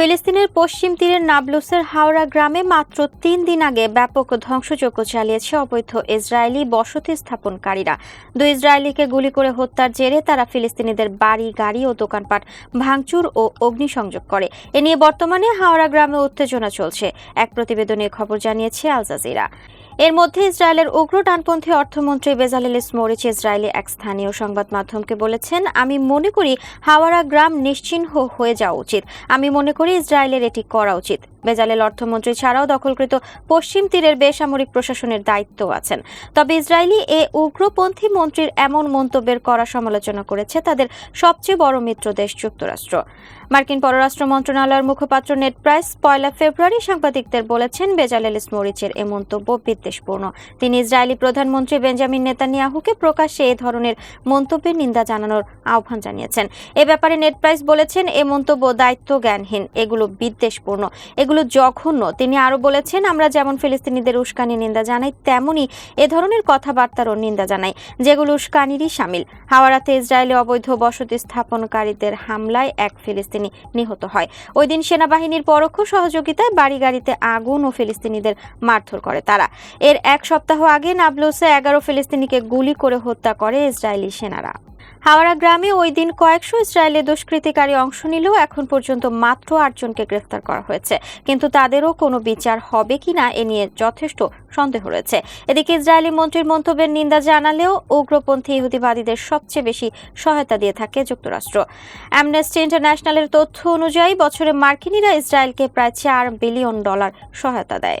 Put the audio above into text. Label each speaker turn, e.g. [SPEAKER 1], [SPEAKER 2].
[SPEAKER 1] ফিলিস্তিনের পশ্চিম তীরের নাবলুসের হাওড়া গ্রামে মাত্র তিন দিন আগে ব্যাপক ধ্বংসযজ্ঞ চালিয়েছে অবৈধ ইসরায়েলি বসতি স্থাপনকারীরা। দুই ইসরায়েলিকে গুলি করে হত্যার জেরে তারা ফিলিস্তিনিদের বাড়ি, গাড়ি ও দোকানপাট ভাঙচুর ও অগ্নিসংযোগ করে। এ নিয়ে বর্তমানে হাওড়া গ্রামে উত্তেজনা চলছে। এক প্রতিবেদনে খবর জানিয়েছে আল জাজিরা। এর মধ্যে ইসরায়েলের উগ্র ডানপন্থী অর্থমন্ত্রী বেজালেল স্মোরিচ ইসরায়েলি এক স্থানীয় সংবাদ মাধ্যমকে বলেছেন, আমি মনে করি হাওয়ারা গ্রাম নিশ্চিহ্ন হয়ে যাওয়া উচিত। আমি মনে করি ইসরায়েলের এটি করা উচিত। বেজালেল অর্থমন্ত্রী ছাড়াও দখলকৃত পশ্চিম তীরের বেসামরিক প্রশাসনের দায়িত্ব আছেন। তবে ইসরায়েলি এ উগ্রপন্থী মন্ত্রীর এমন মন্তব্যের করা সমালোচনা করেছে তাদের সবচেয়ে বড় মিত্র দেশ যুক্তরাষ্ট্র। মার্কিন পররাষ্ট্র মন্ত্রণালয়ের মুখপাত্র নেট প্রাইস পয়লা ফেব্রুয়ারি সাংবাদিকদের বলেছেন, বেজালেল স্মোরিচের এ মন্তব্য বিদ্বেষপূর্ণ তিনি ইসরায়েলি প্রধানমন্ত্রী বেঞ্জামিন নেতানিয়াহুকে প্রকাশ্যে এ ধরনের মন্তব্যের নিন্দা জানানোর আহ্বান জানিয়েছেন। এ ব্যাপারে নেট প্রাইস বলেছেন, এ মন্তব্য দায়িত্ব জ্ঞানহীন এগুলো বিদ্বেষপূর্ণ, এগুলো জঘন্য। তিনি আরও বলেছেন, আমরা যেমন ফিলিস্তিনিদের উস্কানি নিন্দা জানাই, তেমনি এ ধরনের কথাবার্তারও নিন্দা জানাই, যেগুলো উস্কানিরই সামিল। হাওয়ারাতে ইসরায়েলি অবৈধ বসতি স্থাপনকারীদের হামলায় এক ফিলিস্তিনি নিহত হয়। ওই দিন সেনাবাহিনীর পরোক্ষ সহযোগিতায় বাড়ি গাড়িতে আগুন ও ফিলিস্তিনিদের মারধর করে তারা। এর এক সপ্তাহ আগে নাবলুসে এগারো ফিলিস্তিনিকে গুলি করে হত্যা করে ইসরায়েলি সেনারা। হাওড়া গ্রামে ওই দিন কয়েকশো ইসরায়েলি দুষ্কৃতিকারী অংশ নিলেও এখন পর্যন্ত মাত্র আটজনকে গ্রেফতার করা হয়েছে। কিন্তু তাদেরও কোনো বিচার হবে কিনা এ নিয়ে যথেষ্ট সন্দেহ রয়েছে। এদিকে ইসরায়েলি মন্ত্রীর মন্তব্যের নিন্দা জানালেও উগ্রপন্থী ইহুদিবাদীদের সবচেয়ে বেশি সহায়তা দিয়ে থাকে যুক্তরাষ্ট্র। অ্যামনেস্টি ইন্টারন্যাশনালের তথ্য অনুযায়ী বছরে মার্কিনিরা ইসরায়েলকে প্রায় চার বিলিয়ন ডলার সহায়তা দেয়।